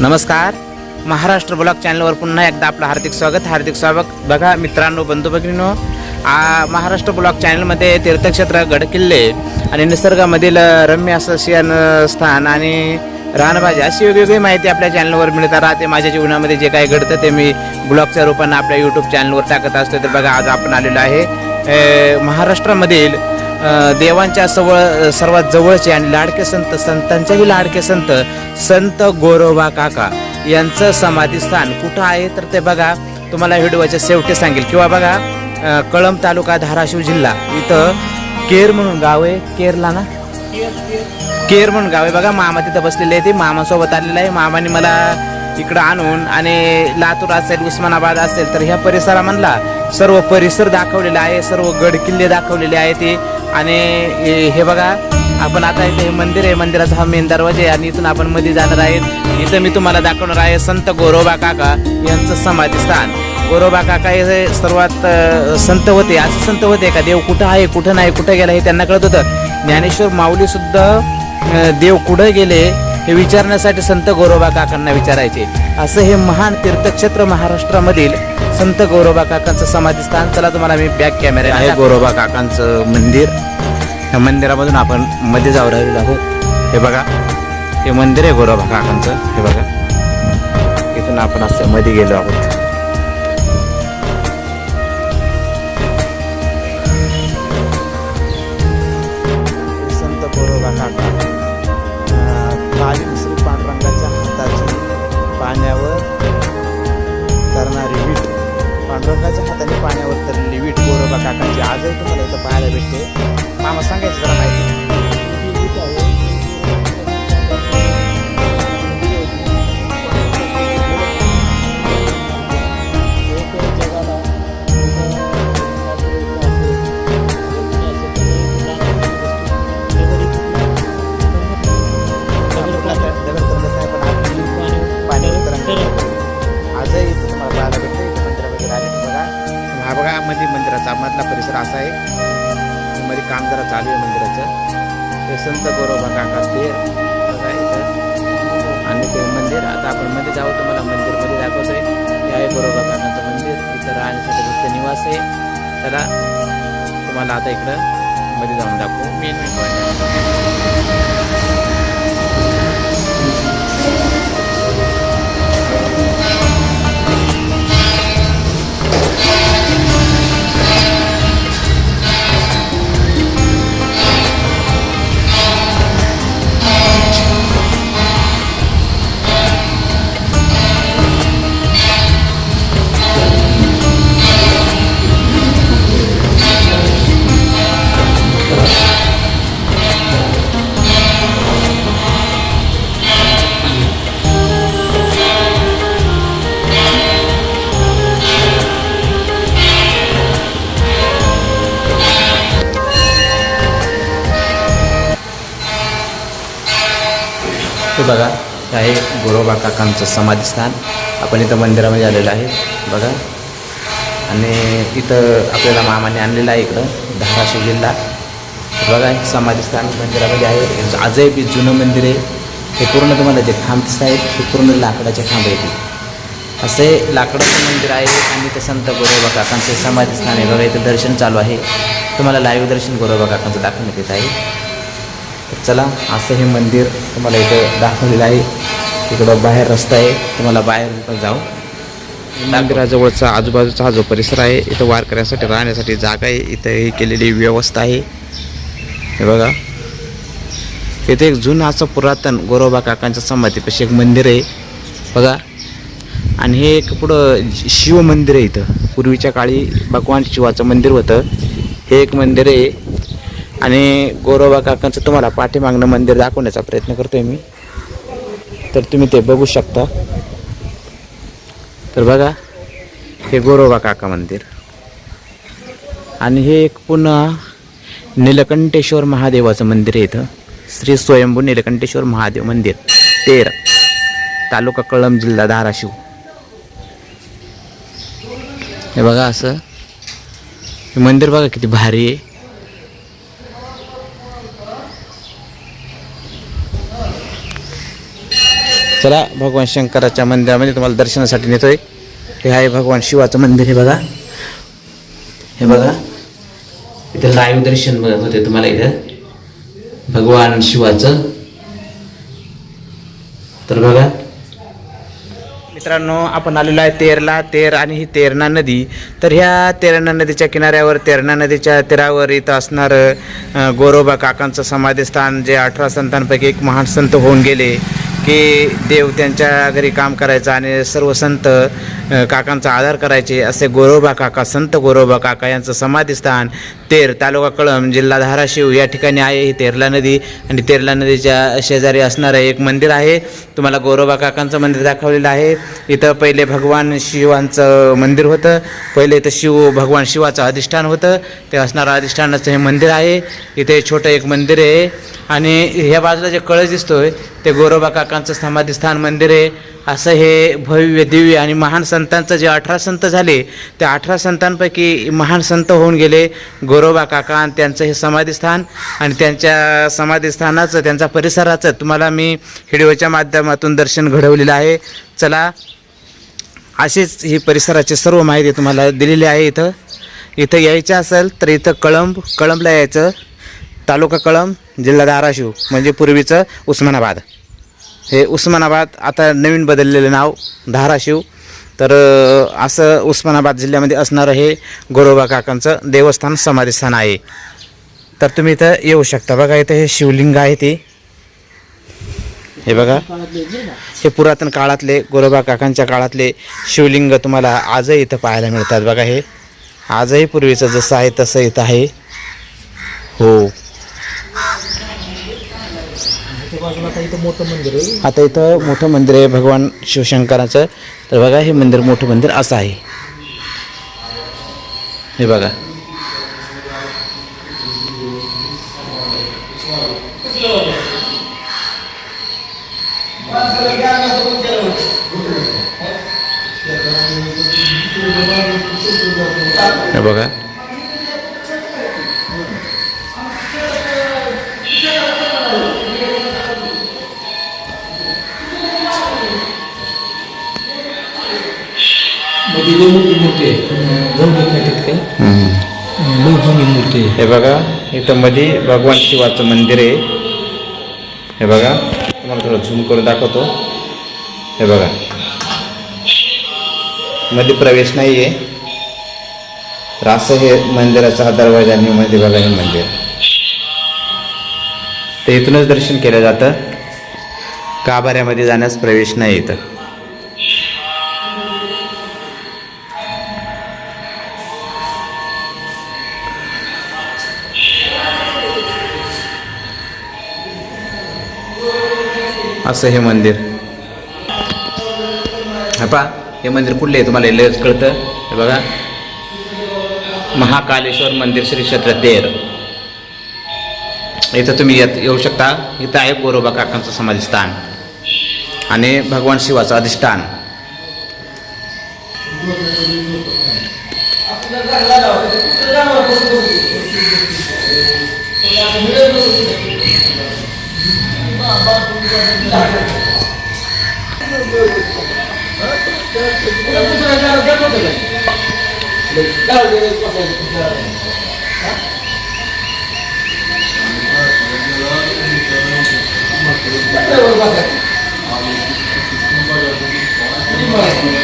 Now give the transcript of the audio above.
नमस्कार. महाराष्ट्र ब्लॉग चॅनलवर पुन्हा एकदा आपलं हार्दिक स्वागत हार्दिक स्वागत. बघा मित्रांनो बंधू भगिनीनो आ महाराष्ट्र ब्लॉग चॅनलमध्ये तीर्थक्षेत्र गडकिल्ले आणि निसर्गामधील रम्य असं शियन स्थान आणि रानभाजी अशी वेगवेगळी माहिती आपल्या चॅनलवर मिळत राहते. माझ्या जीवनामध्ये जे काही घडतं ते मी ब्लॉगच्या रूपानं आपल्या यूट्यूब चॅनलवर टाकत असतो. तर बघा आज आपण आलेलो आहे महाराष्ट्रामधील देवांच्या सवळ सर्वात जवळचे आणि लाडके संत संतांच्याही लाडके संत संत गोरोबा काका यांचं समाधीस्थान कुठं आहे? तर ते बघा. तुम्हाला व्हिडिओच्या शेवटी सांगेल. किंवा बघा कळम तालुका धाराशिव जिल्हा. इथं केर म्हणून गाव आहे. केरला ना? केर म्हणून गाव आहे. बघा मामा तिथं बसलेले आहे ते मामासोबत आलेलं आहे. मामाने मला इकडं आणून आणि लातूर असेल उस्मानाबाद असेल तर ह्या परिसरामधला सर्व परिसर दाखवलेला आहे. सर्व गड किल्ले दाखवलेले आहे ते आणि हे- बघा आपण आता इथे हे मंदिर आहे मंदिराचा हा मेन दरवाजा आहे आणि इथून आपण मध्ये जाणार आहेत. इथं मी तुम्हाला दाखवणार आहे संत गोरोबा काका यांचं समाधीस्थान. गोरोबा काका हे सर्वात संत होते असे संत होते का? देव कुठं आहे कुठं नाही कुठं गेला हे त्यांना कळत होतं. ज्ञानेश्वर माऊली सुद्धा देव कुठं गेले हे विचारण्यासाठी संत गोरोबा काकांना विचारायचे. असं हे महान तीर्थक्षेत्र महाराष्ट्रामधील संत गोरोबा काकांचं समाधीस्थान. चला तुम्हाला मी बॅक कॅमेरा आहे गोरोबा काकांचं मंदिर. या मंदिरामधून आपण मध्ये जाऊ राहिलेलो आहोत हे बघा. हे मंदिर आहे गोरोबा काकांचं. हे बघा. इथून आपण असं मध्ये गेलो आहोत. पांडुरंगाच्या हाताने पाण्यावर तर लिविट गोरोबा काकांची आजही तुम्हाला इथं पाहायला भेटते. मामा सांगायचं जरा माहिती. मंदिराचा मधला परिसर असा आहे. मध्ये काम जरा चालू आहे मंदिराचं. ते संत गोरोबा काका ते बघा इथं. आणि ते मंदिर आता आपण मध्ये जाऊ तुम्हाला मंदिरमध्ये दाखवतोय. हे आहे गोरोबा काकांचं मंदिर. इथं राहण्यासाठी भक्त निवास आहे. चला तुम्हाला आता इकडं मध्ये जाऊन दाखवू. मेन मेन पॉईंट हे बघा हे आहे गोरोबा काकांचं समाधीस्थान. आपण इथं मंदिरामध्ये आलेलं आहे बघा. आणि इथं आपल्याला मामाने आणलेलं आहे इकडं धाराशिव जिल्हा. बघा हे समाधीस्थान मंदिरामध्ये आहे. आजही बी जुनं मंदिर आहे. हे पूर्ण तुम्हाला जे खांब दिसत आहेत हे पूर्ण लाकडाचे खांब आहेत. असे लाकडाचं मंदिर आहे आणि ते संत गोरोबा काकांचे समाधीस्थान आहे. बघा इथं दर्शन चालू आहे. तुम्हाला लाईव्ह दर्शन गोरोबा काकांचं दाखवण्यात येत आहे. तर चला असं हे मंदिर तुम्हाला इथं दाखवलेलं आहे. इकडं बाहेर रस्ता आहे. तुम्हाला बाहेर पण जाऊ. मंदिराजवळचा आजूबाजूचा हा जो परिसर आहे इथं वारकऱ्यांसाठी राहण्यासाठी जागा आहे. इथं ही केलेली व्यवस्था आहे. हे बघा. इथे एक जुनं असं पुरातन गोरोबा काकांच्या समाधीपाशी एक मंदिर आहे. बघा. आणि हे एक पुढं शिव मंदिर आहे इथं. पूर्वीच्या काळी भगवान शिवाचं मंदिर होतं. हे एक मंदिर आहे. आणि गोरोबा काकांचं तुम्हाला पाठीमागणं मंदिर दाखवण्याचा प्रयत्न करतोय मी. तर तुम्ही ते बघू शकता. तर बघा हे गोरोबा काका मंदिर. आणि हे एक पुन्हा निलकंठेश्वर महादेवाचं मंदिर आहे इथं. श्री स्वयंभू निलकंठेश्वर महादेव मंदिर तेर तालुका कळंब जिल्हा धाराशिव. हे बघा असं. हे मंदिर बघा किती भारी आहे. चला भगवान शंकराच्या मंदिरामध्ये तुम्हाला दर्शनासाठी नेतोय. हे आहे भगवान शिवाचं मंदिर हे बघा. हे बघा. इथं लाईव्ह दर्शन बघत होते तुम्हाला इथं. भगवान शिवाचं. तर बघा. मित्रांनो आपण आलेलो आहे तेरला. तेर आणि ही तेरणा नदी. तर ह्या तेरणा नदीच्या किनाऱ्यावर तेरणा नदीच्या तीरावर इथं असणारं गोरोबा काकांचं समाधीस्थान जे अठरा संतांपैकी एक महान संत होऊन गेले. की देव त्यांच्या घरी काम करायचं आणि सर्व संत काकांचा आदर करायचे असे गोरोबा काका संत गोरोबा काका यांचं समाधीस्थान तेर तालुका कळम जिल्हा धाराशिव या ठिकाणी आहे. ही तेरला नदी आणि तेरला नदीच्या शेजारी असणारं एक मंदिर आहे. तुम्हाला गोरोबा काकांचं मंदिर दाखवलेलं आहे. इथं पहिले भगवान शिवांचं मंदिर होतं. पहिले इथं शिव भगवान शिवाचं अधिष्ठान होतं. ते असणारं अधिष्ठानाचं हे मंदिर आहे. इथे छोटं एक मंदिर आहे. आणि ह्या बाजूला जे कळस दिसतोय ते गोरोबा काकांचं समाधीस्थान मंदिर आहे. असं हे भव्य दिव्य आणि महान संतांचं जे अठरा संत झाले त्या अठरा संतांपैकी महान संत होऊन गेले गोरोबा काका आणि त्यांचं हे समाधीस्थान आणि त्यांच्या समाधीस्थानाचं त्यांचा परिसराचं तुम्हाला मी व्हिडिओच्या माध्यमातून दर्शन घडवलेलं आहे. चला अशीच ही परिसराची सर्व माहिती तुम्हाला दिलेली आहे इथं. इथं यायचं असेल तर इथं कळंब कळंबला यायचं. तालुका कळम जिल्हा धाराशिव म्हणजे पूर्वीचं उस्मानाबाद. हे उस्मानाबाद आता नवीन बदललेलं नाव धाराशिव. तर असं उस्मानाबाद जिल्ह्यामध्ये असणारं हे गोरोबा काकांचं देवस्थान समाधीस्थान आहे. तर तुम्ही इथं येऊ शकता. बघा इथं हे शिवलिंग आहे ते. हे बघा. हे पुरातन काळातले गोरोबा काकांच्या काळातले शिवलिंग तुम्हाला आजही इथं पाहायला मिळतात. बघा हे. आजही पूर्वीचं जसं आहे तसं इथं आहे. हो. आता इथं मोठं मंदिर आहे भगवान शिवशंकराचं. तर बघा हे मंदिर मोठं मंदिर असं आहे. हे बघा. हे बघा. मोठी आहे मूर्ती. हे बघा इथं मध्ये भगवान शिवाचं मंदिर आहे. हे बघा तुम्हाला थोडं झूम करून दाखवतो. हे बघा. मध्ये प्रवेश नाही आहे तर असं हे मंदिराचा हा दरवाजा आणि मध्ये बघा हे मंदिर. तर इथूनच दर्शन केलं जातं. गाभाऱ्यामध्ये जाण्यास प्रवेश नाही इथं. असं हे मंदिर. पा हे मंदिर कुठलं आहे तुम्हाला? लयच कळतं. हे बघा. महाकालेश्वर मंदिर श्री क्षेत्र देर इथं तुम्ही येत येऊ शकता. इथं आहे गोरोबा काकांचं समाधिस्थान. आणि भगवान शिवाचं अधिष्ठान. Terima kasih.